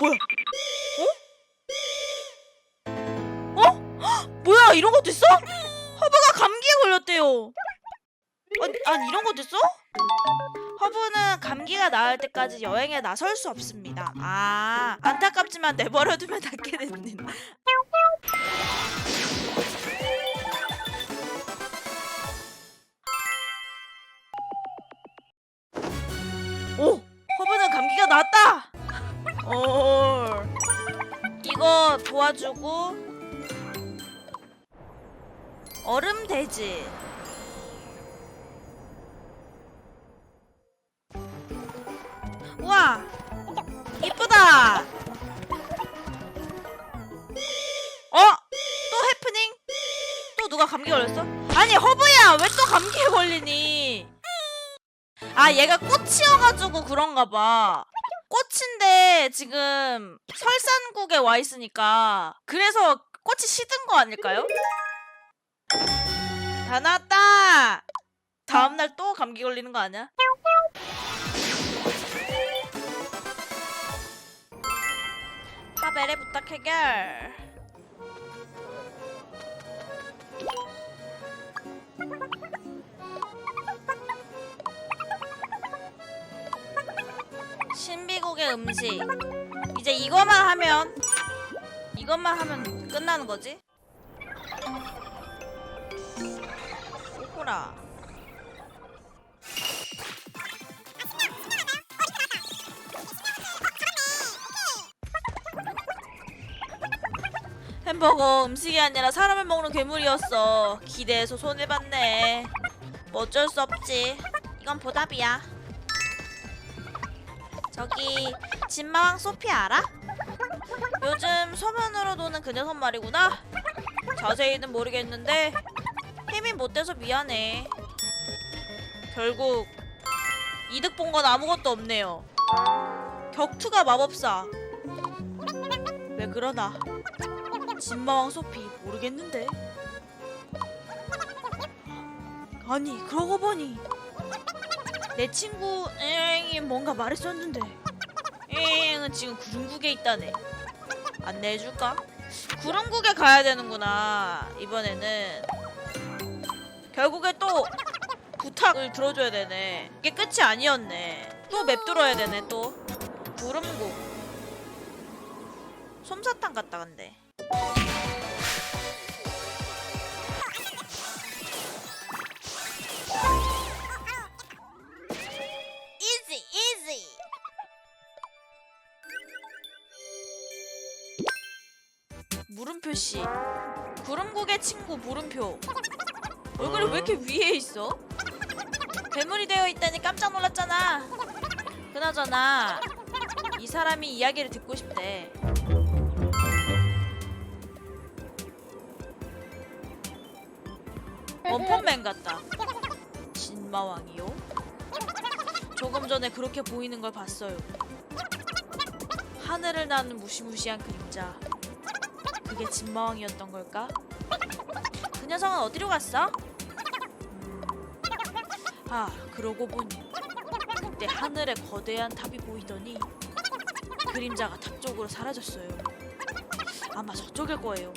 뭐야? 어? 어? 헉, 뭐야 이런 것도 있어? 허브가 감기에 걸렸대요. 아니, 아니 이런 것도 있어? 허브는 감기가 나을 때까지 여행에 나설 수 없습니다. 아 안타깝지만 내버려두면 됩니 도와주고 얼음 돼지 우와 이쁘다 어? 또 해프닝? 또 누가 감기 걸렸어? 아니 허브야 왜 또 감기에 걸리니 아 얘가 꽃이어가지고 그런가 봐 꽃인데 지금 설산국에 와 있으니까 그래서 꽃이 시든 거 아닐까요? 다 나왔다 다음 날 또 감기 걸리는 거 아니야? 파벨의 부탁 해결 신비국의 음식. 이제 이것만 하면 이것만 하면 끝나는 거지? 오호라. 햄버거 음식이 아니라 사람을 먹는 괴물이었어. 기대해서 손해봤네. 뭐 어쩔 수 없지. 이건 보답이야 저기 진마왕 소피 알아? 요즘 소문으로 도는 그 녀석 말이구나. 자세히는 모르겠는데 힘이 못 돼서 미안해. 결국 이득 본 건 아무것도 없네요. 격투가 마법사. 왜 그러나? 진마왕 소피 모르겠는데. 아니 그러고 보니 내 친구 엥이 뭔가 말했었는데 엥은 지금 구름국에 있다네. 안내해줄까? 구름국에 가야 되는구나 이번에는. 결국에 또 부탁을 들어줘야 되네. 이게 끝이 아니었네. 또맵 뚫어야 되네 또. 구름국. 솜사탕 같다 근데 물음표 씨 구름국의 친구 물음표 얼굴이 왜 이렇게 위에 있어? 괴물이 되어 있다니 깜짝 놀랐잖아 그나저나 이 사람이 이야기를 듣고 싶대 원펀맨 같다 진마왕이요? 조금 전에 그렇게 보이는 걸 봤어요. 하늘을 나는 무시무시한 그림자. 그게 진마왕이었던 걸까? 그 녀석은 어디로 갔어? 음. 아, 그러고 보니 그때 하늘에 거대한 탑이 보이더니 그림자가 탑 쪽으로 사라졌어요. 아마 저쪽일 거예요.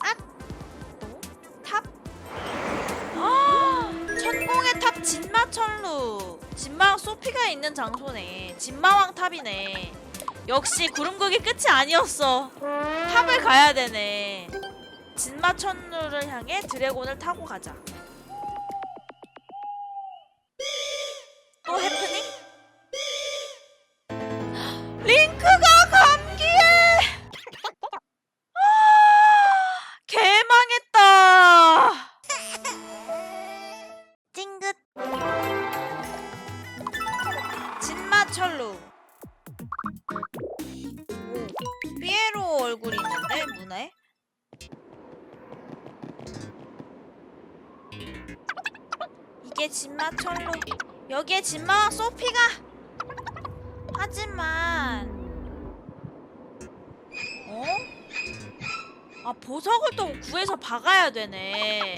아, 또 탑? 아, 천공의 탑 진마천루 진마왕 소피가 있는 장소네 진마왕 탑이네 역시 구름국이 끝이 아니었어. 탑을 가야 되네. 진마천루를 향해 드래곤을 타고 가자 이게 진마철루 여기에 진마와 소피가 하지만 어? 아 보석을 또 구해서 박아야 되네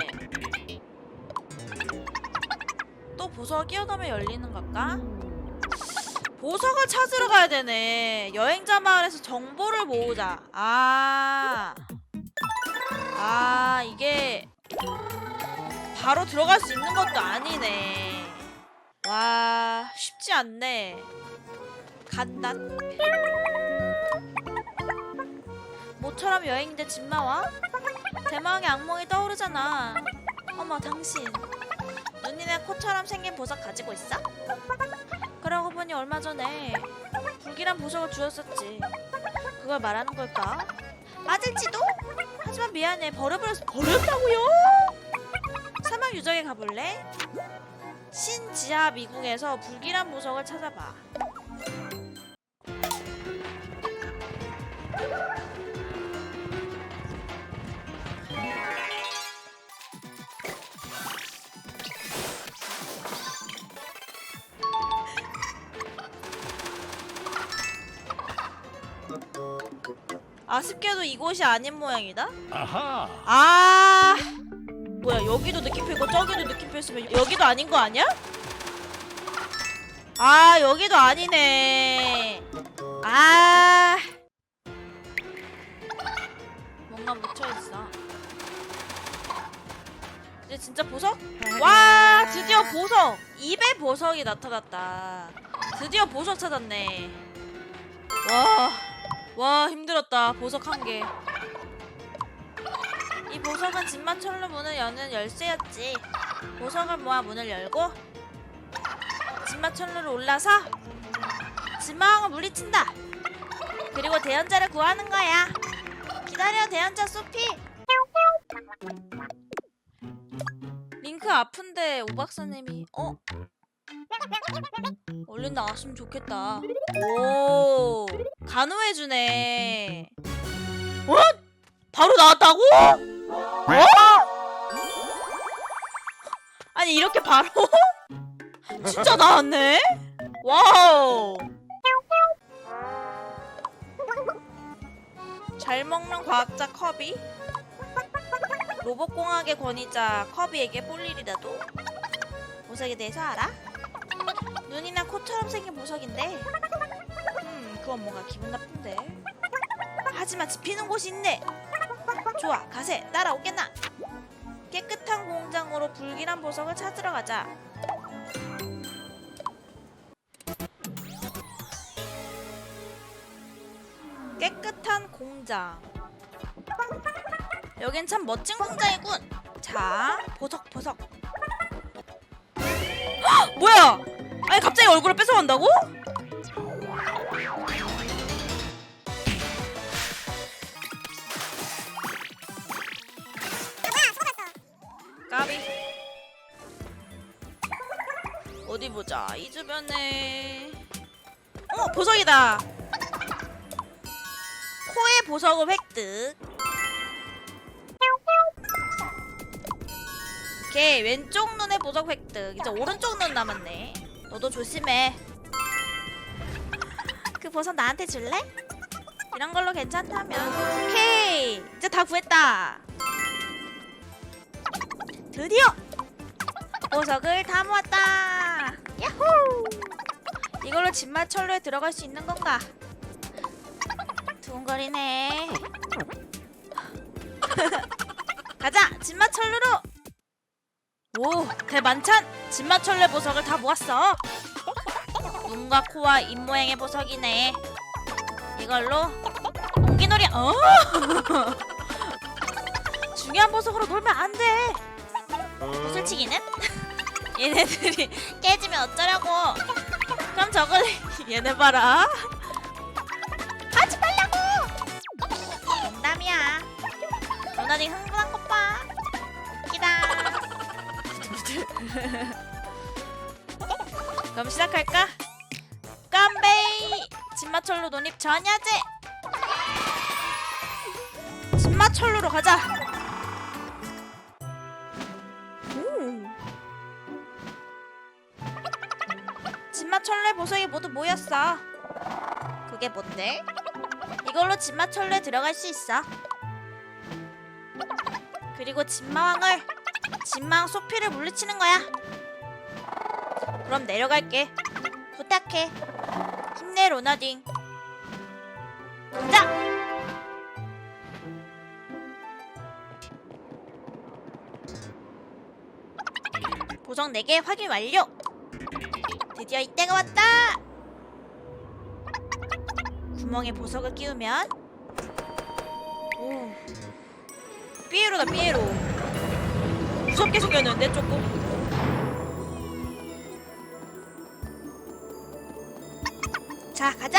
또 보석 끼어가면 열리는 걸까? 보석을 찾으러 가야 되네. 여행자 마을에서 정보를 모으자. 아. 아, 이게 바로 들어갈 수 있는 것도 아니네. 와, 쉽지 않네. 간다. 모처럼 여행인데 집마 와? 대마왕의 악몽이 떠오르잖아. 어머, 당신. 눈이나 코처럼 생긴 보석 가지고 있어? 그러고 보니 얼마 전에 불길한 보석을 주었었지. 그걸 말하는 걸까? 맞을지도? 하지만 미안해. 버려버렸어. 버렸다고요? 가볼래? 신지하 미궁에서 불길한 보석을 찾아봐. 아쉽게도 이곳이 아닌 모양이다. 아하. 아 뭐야 여기도 느낌표 있고 저기도 느낌표 있으면 여기도 아닌 거 아니야? 아 여기도 아니네. 아. 뭔가 묻혀있어. 이제 진짜 보석? 와 드디어 보석. 입에 보석이 나타났다. 드디어 보석 찾았네. 와, 와 힘들었다. 보석 한개. 이 보석은 진마철로 문을 여는 열쇠였지. 보석을 모아 문을 열고 진마철로로 올라서 진마왕을 물리친다. 그리고 대연자를 구하는 거야. 기다려 대연자 소피. 링크 아픈데 오 박사님이 어? 얼른 나왔으면 좋겠다. 오 간호해주네. 어? 바로 나왔다고? 어? 아니 이렇게 바로? 진짜 나왔네? 와우 잘 먹는 과학자 커비 로봇공학의 권위자 커비에게 볼 일이라도 보석에 대해서 알아? 눈이나 코처럼 생긴 보석인데 음 그건 뭔가 기분 나쁜데 하지만 지피는 곳이 있네 좋아 가세 따라오겠나? 깨끗한 공장으로 불길한 보석을 찾으러 가자. 깨끗한 공장. 여긴 참 멋진 공장이군. 자 보석 보석. 헉! 뭐야? 아니 갑자기 얼굴을 뺏어간다고? 어디 보자. 이 주변에. 어 보석이다. 코의 보석을 획득. 오케이 왼쪽 눈의 보석 획득. 이제 오른쪽 눈 남았네. 너도 조심해. 그 보석 나한테 줄래? 이런 걸로 괜찮다면. 오케이 이제 다 구했다. 드디어 보석을 다 모았다. 이걸로 진마철로에 들어갈 수 있는 건가? 두근거리네. 가자, 진마철로로. 오, 대만찬! 진마철로의 보석을 다 모았어. 눈과 코와 입 모양의 보석이네. 이걸로 공기놀이. 어! 중요한 보석으로 놀면 안 돼. 구슬치기는? 얘네들이 깨지면 어쩌려고 그럼 저걸 얘네 봐라. 하지 말라고! 농담이야. 넌 아직 흥분한 것 봐. 기다. 그럼 시작할까? 깜베이! 진마철로 논입 전야제! 진마철로로 가자 진마철로의 보석이 모두 모였어. 그게 뭔데? 이걸로 진마철로에 들어갈 수 있어. 그리고 진마왕을 진마왕 소피를 물리치는 거야. 그럼 내려갈게. 부탁해. 힘내 로나딩 자 보석 4개 확인 완료 드디어 이때가 왔다! 구멍에 보석을 끼우면? 오. 삐에로다 삐에로. 무섭게 생겼는데 조금? 자 가자